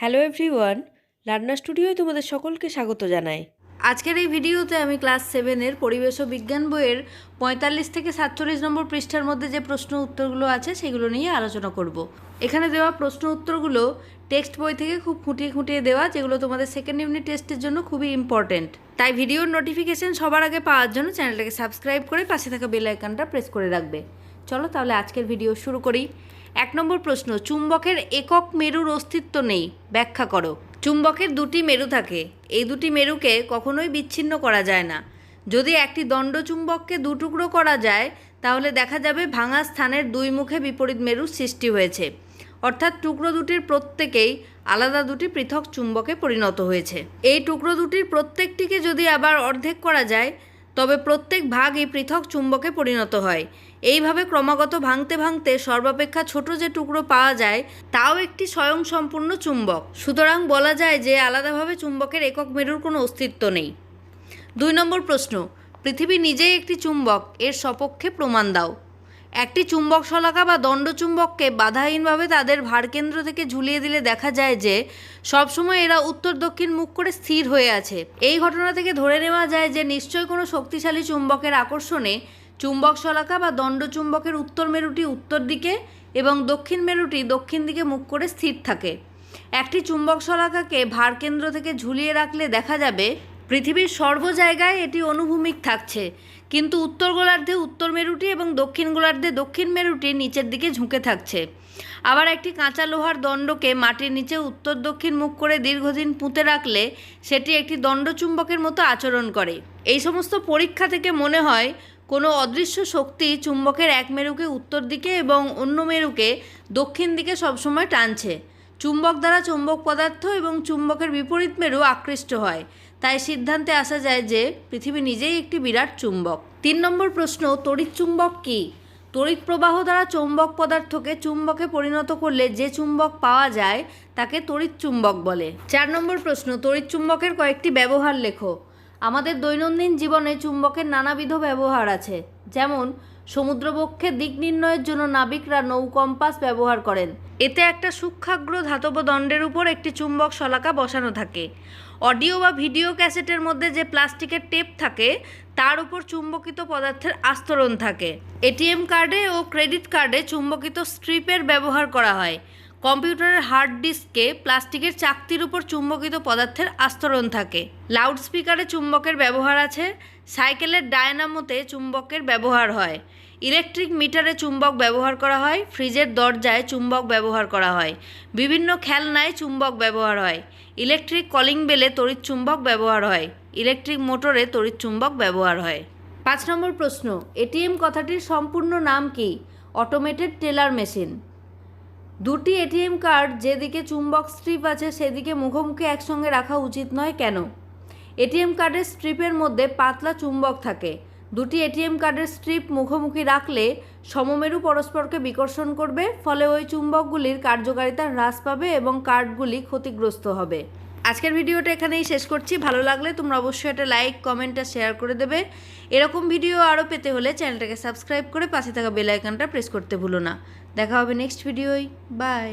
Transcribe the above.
Hello everyone রান্না স্টুডিওয় তোমাদের সকলকে স্বাগত জানাই। আজকের এই ভিডিওতে আমি ক্লাস সেভেনের পরিবেশ ও বিজ্ঞান বইয়ের পঁয়তাল্লিশ থেকে সাতচল্লিশ নম্বর পৃষ্ঠার মধ্যে যে প্রশ্ন উত্তরগুলো আছে সেগুলো নিয়ে আলোচনা করব। এখানে দেওয়া প্রশ্ন উত্তরগুলো টেক্সট বই থেকে খুব খুঁটিয়ে খুঁটিয়ে দেওয়া, যেগুলো তোমাদের সেকেন্ড ইউনিট টেস্টের জন্য খুবই ইম্পর্টেন্ট তাই ভিডিওর নোটিফিকেশান সবার আগে পাওয়ার জন্য চ্যানেলটাকে সাবস্ক্রাইব করে পাশে থাকা বেল আইকনটা প্রেস করে রাখবে। চলো তাহলে আজকের ভিডিও শুরু করি। এক নম্বর প্রশ্ন, চুম্বকের একক মেরুর অস্তিত্ব নেই। ব্যাখ্যা করো। চুম্বকের দুটি মেরু থাকে। এই দুটি মেরুকে কখনোই বিচ্ছিন্ন করা যায় না। যদি একটি দণ্ড চুম্বককে দুটুকরো করা যায়, তাহলে দেখা যাবে ভাঙা স্থানের দুই মুখে বিপরীত মেরুর সৃষ্টি হয়েছে। অর্থাৎ টুকরো দুটির প্রত্যেকেই আলাদা দুটি পৃথক চুম্বকে পরিণত হয়েছে। এই টুকরো দুটির প্রত্যেকটিকে যদি আবার অর্ধেক করা যায়, তবে প্রত্যেক ভাগই পৃথক চুম্বকে পরিণত হয়। এইভাবে ক্রমাগত ভাঙতে ভাঙতে সর্বাপেক্ষা ছোট যে টুকরো পাওয়া যায়, তাও একটি স্বয়ংসম্পূর্ণ চুম্বক। সুতরাং বলা যায় যে আলাদাভাবে চুম্বকের একক মেরুর কোনো অস্তিত্ব নেই। দুই নম্বর প্রশ্ন, পৃথিবী নিজেই একটি চুম্বক, এর সপক্ষে প্রমাণ দাও। একটি চুম্বক শলাকা বা দণ্ডচুম্বককে বাধাহীনভাবে তাদের ভারকেন্দ্র থেকে ঝুলিয়ে দিলে দেখা যায় যে, সবসময় এরা উত্তর দক্ষিণ মুখ করে স্থির হয়ে আছে। এই ঘটনা থেকে ধরে নেওয়া যায় যে, নিশ্চয় কোনো শক্তিশালী চুম্বকের আকর্ষণে চুম্বক শলাকা বা দণ্ডচুম্বকের উত্তর মেরুটি উত্তর দিকে এবং দক্ষিণ মেরুটি দক্ষিণ দিকে মুখ করে স্থির থাকে। একটি চুম্বক শলাকাকে ভারকেন্দ্র থেকে ঝুলিয়ে রাখলে দেখা যাবে, পৃথিবীর সর্ব জায়গায় এটি অনুভূমিক থাকছে। কিন্তু উত্তর গোলার্ধে উত্তর মেরুটি এবং দক্ষিণ গোলার্ধে দক্ষিণ মেরুটি নিচের দিকে ঝুঁকে থাকছে। আবার একটি কাঁচা লোহার দণ্ডকে মাটির নিচে উত্তর দক্ষিণ মুখ করে দীর্ঘদিন পুঁতে রাখলে সেটি একটি দণ্ডচুম্বকের মতো আচরণ করে। এই সমস্ত পরীক্ষা থেকে মনে হয় কোনো অদৃশ্য শক্তি চুম্বকের এক মেরুকে উত্তর দিকে এবং অন্য মেরুকে দক্ষিণ দিকে সবসময় টানছে। চুম্বক দ্বারা চুম্বক পদার্থ এবং চুম্বকের বিপরীত মেরু আকৃষ্ট হয়। তাই সিদ্ধান্তে আসা যায় যে পৃথিবী নিজেই একটি বিরাট চুম্বক। তিন নম্বর প্রশ্ন, তড়িৎ চুম্বক কী? তড়িৎ প্রবাহ দ্বারা চৌম্বক পদার্থকে চুম্বকে পরিণত করলে যে চুম্বক পাওয়া যায় তাকে তড়িৎ চুম্বক বলে। চার নম্বর প্রশ্ন, তড়িৎ চুম্বকের কয়েকটি ব্যবহার লেখো। আমাদের দৈনন্দিন জীবনে চুম্বকের নানাবিধ ব্যবহার আছে। যেমন, সমুদ্রবক্ষে দিক নির্ণয়ের জন্য নাবিকরা নৌ কম্পাস ব্যবহার করেন। এতে একটা সূক্ষাগ্র ধাতব দণ্ডের উপর একটি চুম্বক শলাকা বসানো থাকে। অডিও বা ভিডিও ক্যাসেটের মধ্যে যে প্লাস্টিকের টেপ থাকে, তার উপর চুম্বকিত পদার্থের আস্তরণ থাকে। এটিএম কার্ডে ও ক্রেডিট কার্ডে চুম্বকিত স্ট্রিপের ব্যবহার করা হয়। কম্পিউটারের হার্ড ডিস্কে প্লাস্টিকের চাকতির উপর চুম্বকিত পদার্থের আস্তরণ থাকে। লাউডস্পিকারে চুম্বকের ব্যবহার আছে, সাইকেলের ডায়নামোতে চুম্বকের ব্যবহার হয়। ইলেকট্রিক মিটারে চুম্বক ব্যবহার করা হয়, ফ্রিজের দরজায় চুম্বক ব্যবহার করা হয়। বিভিন্ন খেলনায় চুম্বক ব্যবহার হয়। ইলেকট্রিক কলিং বেলে তড়িৎ চুম্বক ব্যবহার হয়। ইলেকট্রিক মোটরে তড়িৎ চুম্বক ব্যবহার হয়। পাঁচ নম্বর প্রশ্ন এটিএম কথাটির সম্পূর্ণ নাম কি? Automated teller machine. দুটি এটিএম কার্ড যেদিকে চুম্বক স্ট্রিপ আছে সেদিকে মুখোমুখি একসঙ্গে রাখা উচিত নয় কেন? এটিএম কার্ডের স্ট্রিপের মধ্যে পাতলা চুম্বক থাকে। দুটি এটিএম কার্ডের স্ট্রিপ মুখোমুখি রাখলে সমমেরু পরস্পরকে বিকর্ষণ করবে, ফলে ওই চুম্বকগুলির কার্যকারিতা হ্রাস পাবে এবং কার্ডগুলি ক্ষতিগ্রস্ত হবে। আজকের ভিডিওটা এখানেই শেষ করছি। ভালো লাগলে তোমরা অবশ্যই একটা লাইক কমেন্ট আর শেয়ার করে দেবে। এরকম ভিডিও আরও পেতে হলে চ্যানেলটাকে সাবস্ক্রাইব করে পাশে থাকা বেল প্রেস করতে ভুলো না। দেখা হবে নেক্সট ভিডিওই বাই